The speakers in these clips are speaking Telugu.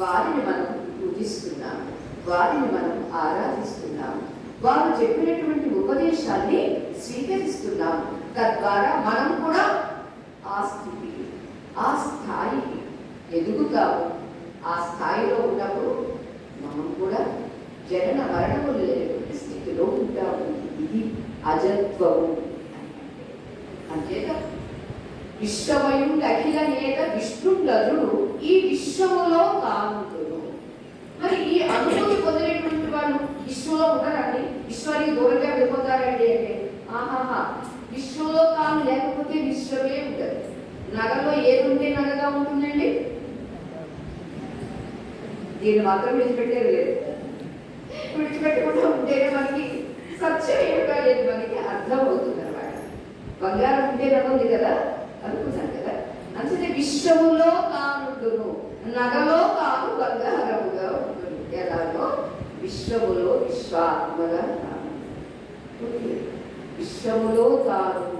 వారిని మనం పూజిస్తున్నాము వారిని మనం ఆరాధిస్తున్నాం వారు చెప్పినటువంటి ఉపదేశాన్ని స్వీకరిస్తున్నాం తద్వారా మనం కూడా ఆ స్థితికి ఆ స్థాయికి ఎదుగుతాము. ఆ స్థాయిలో ఉన్నప్పుడు మనం కూడా జనన మరణములు లేనటువంటి స్థితిలో ఉంటాము. ఇది అజత్వము. అంతేత విశ్వమయుడు అఖిల నేత విష్ణుండరుడు ఈ విశ్వములో తానుండును మరి ఈ అనుభూతి పొందినటువంటి వాళ్ళు విశ్వంలో ఉంటారండి విశ్వానికి దూరంగా వెళ్ళిపోతారండి అంటే ఆహాహా విశ్వంలో తాను లేకపోతే విశ్వమే ఉండదు. నగలో ఏది ఉంటే నగగా ఉంటుందండి? దీన్ని మాత్రం విడిచిపెట్టేది లేదు. విడిచిపెట్టకుండా ఉంటేనే మనకి సత్యం ఏమిటో మనకి అర్థం అవుతుంది అనమాట బంగారం ఉంటే నగ ఉంది కదా? అనుకున్నాను కదా? అంటే విశ్వములో తానుండును నగలో తాను బంగారముగా ఉంటుంది. ఎలాగో? విశ్వములో విశ్వాత్మగా తాను ఉంది. విశ్వములో తాను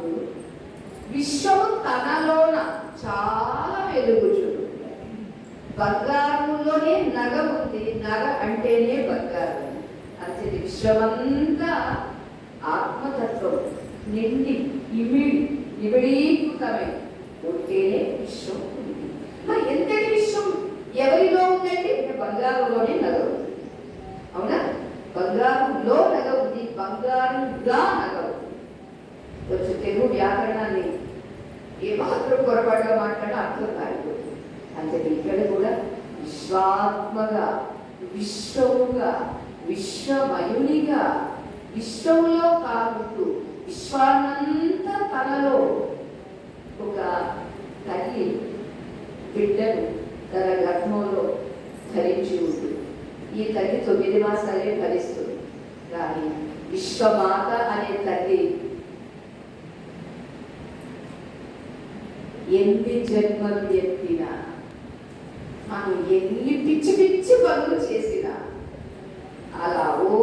విశ్వము తనలోన చాలా వెలుగుచుడు బంగారంలోనే నగ ఉంది. నగ అంటేనే బంగారం. అంటే విశ్వమంతా ఆత్మతత్వం. నిండి ఇమిడి ఇమిడీకృతమై ఉంటేనే విశ్వం ఉంది మరి ఎంతటి విశ్వం ఎవరిలో ఉందండి అంటే బంగారంలోనే నగ ఉంది అవునా బంగారంలో నగ ఉంది బంగారుగా నగ కొంచెం తెలుగు వ్యాకరణాన్ని ఏ మాత్రం పొరపాటుగా మాట్లాడినా అర్థం కాదు అంటే ఇక్కడ కూడా విశ్వాత్మగా విశ్వముగా విశ్వమయునిగా విశ్వములో కాకుంటూ విశ్వానంత తనలో ఒక తల్లి బిడ్డను తన గర్భంలో ధరించి ఉంటుంది. ఈ తల్లి తొమ్మిది మాసాలే భరిస్తుంది. కానీ విశ్వమాత అనే తల్లి ఎన్ని జన్మలు ఎత్తినా మనం ఎన్ని పిచ్చి పిచ్చి పనులు చేసినా అలా ఓ